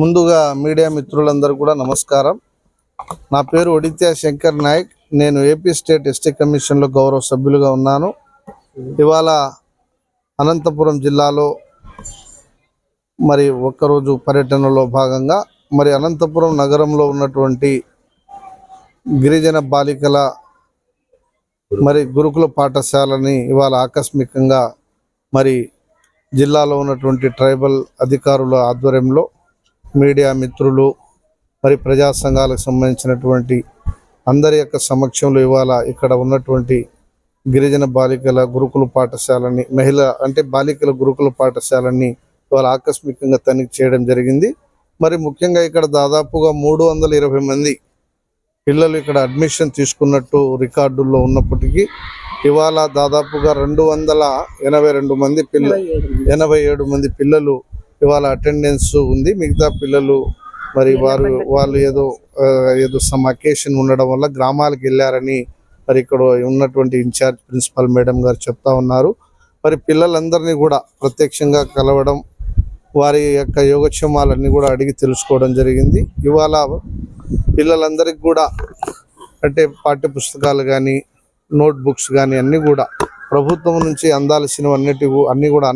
ముందుగా మీడియా మిత్రులందరూ కూడా నమస్కారం. నా పేరు ఒడిత్యా శంకర్ నాయక్. నేను ఏపీ స్టేట్ ఎస్టీ కమిషన్లో గౌరవ సభ్యులుగా ఉన్నాను. ఇవాళ అనంతపురం జిల్లాలో మరి ఒక్కరోజు పర్యటనలో భాగంగా మరి అనంతపురం నగరంలో ఉన్నటువంటి గిరిజన బాలికల మరి గురుకుల పాఠశాలని ఇవాళ ఆకస్మికంగా మరి జిల్లాలో ఉన్నటువంటి ట్రైబల్ అధికారుల ఆధ్వర్యంలో మీడియా మిత్రులు మరి ప్రజా సంఘాలకు సంబంధించినటువంటి అందరి యొక్క సమక్షంలో ఇవాళ ఇక్కడ ఉన్నటువంటి గిరిజన బాలికల గురుకుల పాఠశాలని మహిళ అంటే బాలికల గురుకుల పాఠశాలని ఇవాళ ఆకస్మికంగా తనిఖీ చేయడం జరిగింది. మరి ముఖ్యంగా ఇక్కడ దాదాపుగా మూడు వందల ఇరవై మంది పిల్లలు ఇక్కడ అడ్మిషన్ తీసుకున్నట్టు రికార్డుల్లో ఉన్నప్పటికీ ఇవాళ దాదాపుగా రెండు వందల ఎనభై రెండు మంది పిల్ల ఎనభై ఏడు మంది పిల్లలు ఇవాళ అటెండెన్స్ ఉంది. మిగతా పిల్లలు మరి వారు వాళ్ళు ఏదో ఏదో సమ్ అకేషన్ ఉండడం వల్ల గ్రామాలకు వెళ్ళారని మరి ఇక్కడ ఉన్నటువంటి ఇన్ఛార్జ్ ప్రిన్సిపల్ మేడం గారు చెప్తా ఉన్నారు. మరి పిల్లలందరినీ కూడా ప్రత్యక్షంగా కలవడం వారి యొక్క యోగక్షేమాలన్నీ కూడా అడిగి తెలుసుకోవడం జరిగింది. ఇవాళ పిల్లలందరికీ కూడా అంటే పాఠ్య పుస్తకాలు కానీ నోట్ బుక్స్ కానీ అన్నీ కూడా ప్రభుత్వం నుంచి అందాల్సినవన్నిటి అన్నీ కూడా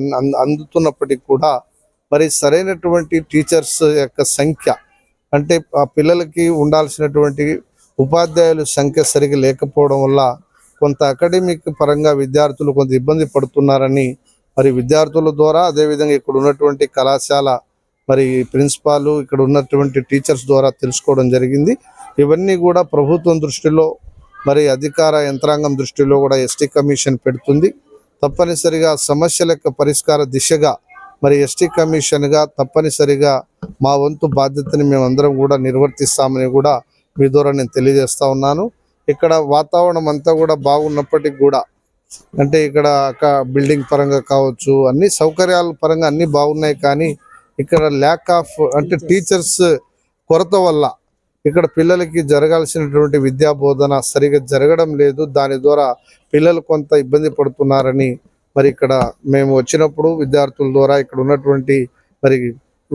అందుతున్నప్పటికీ కూడా మరి సరైనటువంటి టీచర్స్ యొక్క సంఖ్య అంటే ఆ పిల్లలకి ఉండాల్సినటువంటి ఉపాధ్యాయుల సంఖ్య సరిగా లేకపోవడం వల్ల కొంత అకాడమిక్ పరంగా విద్యార్థులు కొంత ఇబ్బంది పడుతున్నారని మరి విద్యార్థుల ద్వారా అదేవిధంగా ఇక్కడ ఉన్నటువంటి కళాశాల మరి ప్రిన్సిపాల్ ఇక్కడ ఉన్నటువంటి టీచర్స్ ద్వారా తెలుసుకోవడం జరిగింది. ఇవన్నీ కూడా ప్రభుత్వం దృష్టిలో మరి అధికార యంత్రాంగం దృష్టిలో కూడా ఎస్టీ కమిషన్ పెడుతుంది. తప్పనిసరిగా సమస్యల యొక్క పరిష్కార దిశగా మరి ఎస్టీ కమిషన్గా తప్పనిసరిగా మా వంతు బాధ్యతని మేమందరం కూడా నిర్వర్తిస్తామని కూడా మీ ద్వారా నేను తెలియజేస్తా ఉన్నాను. ఇక్కడ వాతావరణం అంతా కూడా బాగున్నప్పటికీ కూడా అంటే ఇక్కడ బిల్డింగ్ పరంగా కావచ్చు అన్ని సౌకర్యాల పరంగా అన్ని బాగున్నాయి కానీ ఇక్కడ ల్యాక్ ఆఫ్ అంటే టీచర్స్ కొరత వల్ల ఇక్కడ పిల్లలకి జరగాల్సినటువంటి విద్యా బోధన సరిగా జరగడం లేదు. దాని ద్వారా పిల్లలు కొంత ఇబ్బంది పడుతున్నారని మరి ఇక్కడ మేము వచ్చినప్పుడు విద్యార్థుల ద్వారా ఇక్కడ ఉన్నటువంటి మరి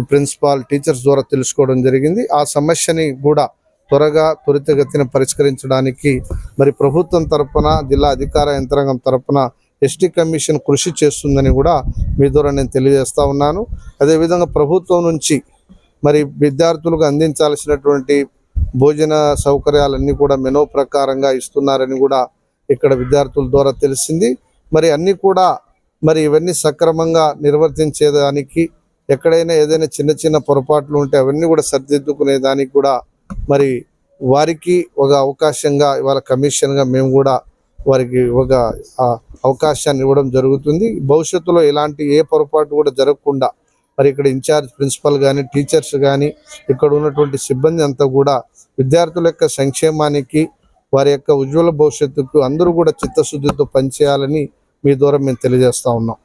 ప్రిన్సిపాల్ టీచర్స్ ద్వారా తెలుసుకోవడం జరిగింది. ఆ సమస్యని కూడా త్వరగా త్వరితగతిన పరిష్కరించడానికి మరి ప్రభుత్వం తరపున జిల్లా అధికార యంత్రాంగం తరపున ఎస్టీ కమిషన్ కృషి చేస్తుందని కూడా మీ ద్వారా నేను తెలియజేస్తా ఉన్నాను. అదేవిధంగా ప్రభుత్వం నుంచి మరి విద్యార్థులకు అందించాల్సినటువంటి భోజన సౌకర్యాలన్నీ కూడా మెనో ప్రకారంగా ఇస్తున్నారని కూడా ఇక్కడ విద్యార్థుల ద్వారా తెలిసింది. మరి అన్నీ కూడా మరి ఇవన్నీ సక్రమంగా నిర్వర్తించేదానికి ఎక్కడైనా ఏదైనా చిన్న చిన్న పొరపాట్లు ఉంటే అవన్నీ కూడా సరిదిద్దుకునే దానికి కూడా మరి వారికి ఒక అవకాశంగా ఇవాళ కమిషన్గా మేము కూడా వారికి ఒక అవకాశాన్ని ఇవ్వడం జరుగుతుంది. భవిష్యత్తులో ఇలాంటి ఏ పొరపాటు కూడా జరగకుండా మరి ఇక్కడ ఇన్ఛార్జ్ ప్రిన్సిపల్ కానీ టీచర్స్ కానీ ఇక్కడ ఉన్నటువంటి సిబ్బంది అంతా కూడా విద్యార్థుల యొక్క సంక్షేమానికి వారి యొక్క ఉజ్వల భవిష్యత్తుకు అందరూ కూడా చిత్తశుద్ధితో పనిచేయాలని మీ ద్వారా మేము తెలియజేస్తా ఉన్నాం.